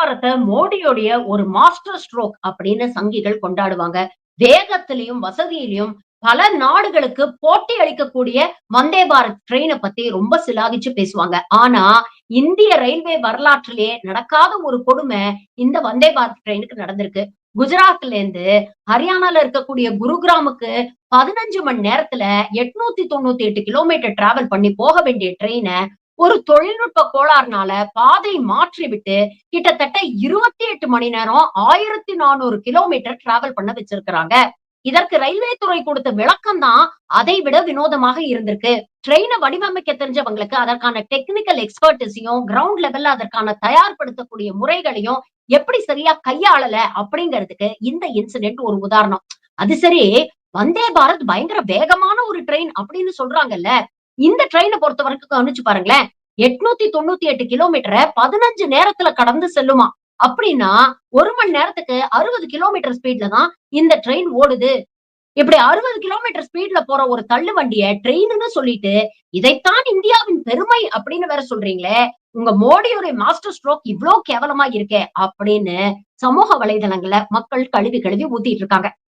வியாபாரத்தை மோடியோடைய ஒரு master stroke அப்படின்னு சங்கிகள் கொண்டாடுவாங்க. வேகத்திலையும் வசதியிலையும் பல நாடுகளுக்கு போட்டி அளிக்கக்கூடிய வந்தே பாரத் ட்ரெயினை பத்தி ரொம்ப சிலாகிச்சு பேசுவாங்க. ஆனா இந்திய ரயில்வே வரலாற்றிலேயே நடக்காத ஒரு கொடுமை இந்த வந்தே பாரத் ட்ரெயினுக்கு நடந்திருக்கு. குஜராத்ல இருந்து ஹரியானால இருக்கக்கூடிய குருகிராமுக்கு பதினஞ்சு மணி நேரத்துல எட்நூத்தி தொண்ணூத்தி எட்டு கிலோமீட்டர் டிராவல் பண்ணி போக வேண்டிய ட்ரெயினை ஒரு தொழில்நுட்ப கோளாறுனால பாதை மாற்றி விட்டு கிட்டத்தட்ட இருபத்தி எட்டு மணி நேரம் ஆயிரத்தி நானூறு கிலோமீட்டர் டிராவல் பண்ண வச்சிருக்கிறாங்க. இதற்கு ரயில்வே துறை கொடுத்த விளக்கம் தான் அதை விட வினோதமாக இருந்திருக்கு. ட்ரெயினை வடிவமைக்க தெரிஞ்சவங்களுக்கு அதற்கான டெக்னிக்கல் எக்ஸ்பர்டிஸையும் கிரவுண்ட் லெவல்ல அதற்கான தயார்படுத்தக்கூடிய முறைகளையும் எப்படி சரியா கையாளல அப்படிங்கிறதுக்கு இந்த இன்சிடென்ட் ஒரு உதாரணம். அது சரி வந்தே பாரத் பயங்கர வேகமான ஒரு ட்ரெயின் அப்படின்னு சொல்றாங்கல்ல இந்த ட்ரெயினை பொறுத்த வரைக்கும் கவனிச்சு பாருங்களேன். எட்நூத்தி தொண்ணூத்தி எட்டு கிலோமீட்டரை பதினஞ்சு நேரத்துல கடந்து செல்லுமா? அப்படின்னா ஒரு மணி நேரத்துக்கு அறுபது கிலோமீட்டர் ஸ்பீட்ல தான் இந்த ட்ரெயின் ஓடுது. இப்படி அறுபது கிலோமீட்டர் ஸ்பீட்ல போற ஒரு தள்ளு வண்டிய ட்ரெயின்னு சொல்லிட்டு இதைத்தான் இந்தியாவின் பெருமை அப்படின்னு வேற சொல்றீங்களே. உங்க மோடியுடைய மாஸ்டர் ஸ்ட்ரோக் இவ்ளோ கேவலமா இருக்கே அப்படின்னு சமூக வலைதளங்களை மக்கள் கழுவி கழுவி ஊத்திட்டு இருக்காங்க.